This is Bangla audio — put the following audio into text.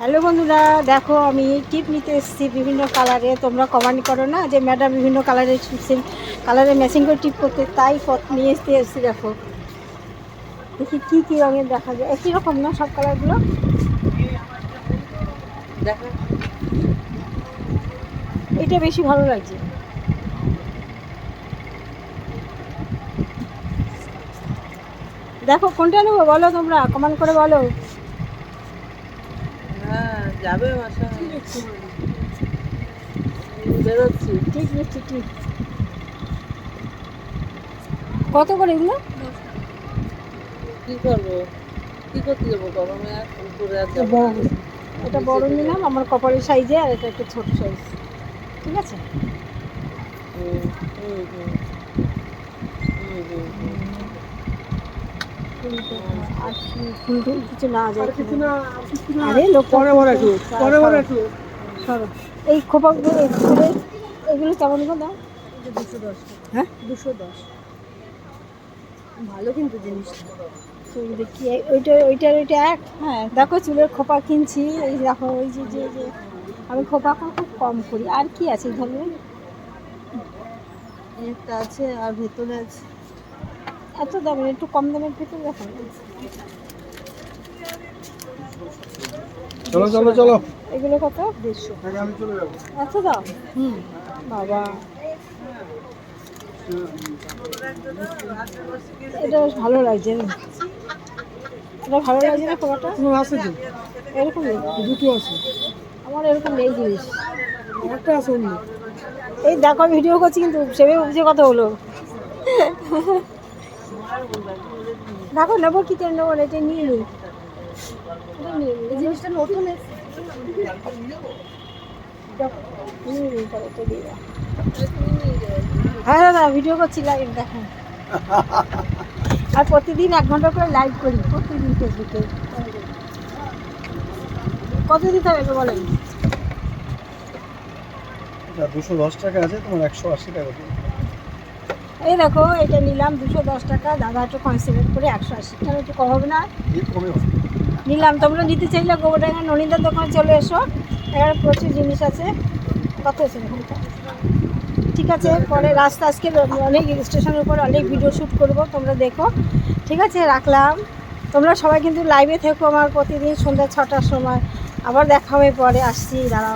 হ্যালো বন্ধুরা, দেখো আমি টিপ নিতে এসেছি বিভিন্ন কালারে তোমরা কমান্ড করো না যে ম্যাডাম বিভিন্ন কালারে কালারের কালারে ম্যাচিং করে টিপ করতে, তাই পথ নিয়ে এসতে এসেছি দেখো। দেখি কী কী রঙের দেখা যায়। একই রকম না সব কালারগুলো দেখো এটা বেশি ভালো লাগছে। দেখো কোনটা নেব বলো তোমরা? কমেন্ট করে বলো। যাবে মাসা বেরোচ্ছি। ঠিক নিচ্ছি ঠিক কত করে এগুলো? কি করব? কি করতে যাব? গরমে আর উপরে আর এটা বড় এটা বড় নিলাম আমার কপালের সাইজে আর এটা একটু ছোট সাইজ ঠিক আছে? হুম, হুম। হুম, হুম, হুম। আর কি কিছু না পরে পরে এই এগুলো গো দাম দুশো দশ হ্যাঁ দুশো দশ ভালো কিন্তু ওইটা ওইটার ওইটা এক হ্যাঁ দেখো চুলের খোপা কিনছি এই দেখো ওই যে যে যে আমি খোপা খুব কম করি আর কি আছে ধরনের? একটা আছে আর ভেতরে আছে। এত দামের একটু কম দামের ভিতরে দেখো। চলো চলো চলো। এগুলো কত? দেড়শো আগে আমি চলে যাব। এত দাম হুম বাবা। এটা বেশ ভালো লাগছে এটা ভালো লাগছে না তোমার আছে তো। এরকম নেই? দুটো আছে। আমার এরকম নেই জিনিস। একটা আছে এই দেখো ভিডিও করছি কিন্তু সেবে বুঝে কথা হলো দেখো নেব কি করে নেব না, এটা নিয়ে নিই এই জিনিসটা নতুন দেখো, নিয়ে তাহলে, এটা দিয়ে দাও। হ্যাঁ দাদা ভিডিও করছি লাইভ দেখো আর প্রতিদিন এক ঘণ্টা করে লাইভ করি প্রতিদিন ফেসবুকে কত দিতে হবে বলেন দুশো দশ টাকা আছে তোমার একশো আশি টাকা। এই দেখো এটা নিলাম দুশো দশ টাকা। দাদা একটু কনসিডার করে একশো আশি টাকা। একটু কম হবে না। নিলাম তোমরা নিতে চাইলে গোবরডাঙ্গা ননিদার দোকানে চলে এসো। এখানে প্রচুর জিনিস আছে। কত আছে ঠিক আছে পরে রাস্তা আজকে অনেক স্টেশনের উপর অনেক ভিডিও শ্যুট করব তোমরা দেখো। ঠিক আছে রাখলাম। তোমরা সবাই কিন্তু লাইভে থেকো আমার প্রতিদিন সন্ধ্যা ছটার সময়। আবার দেখা হবে পরে আসছি দাঁড়াও।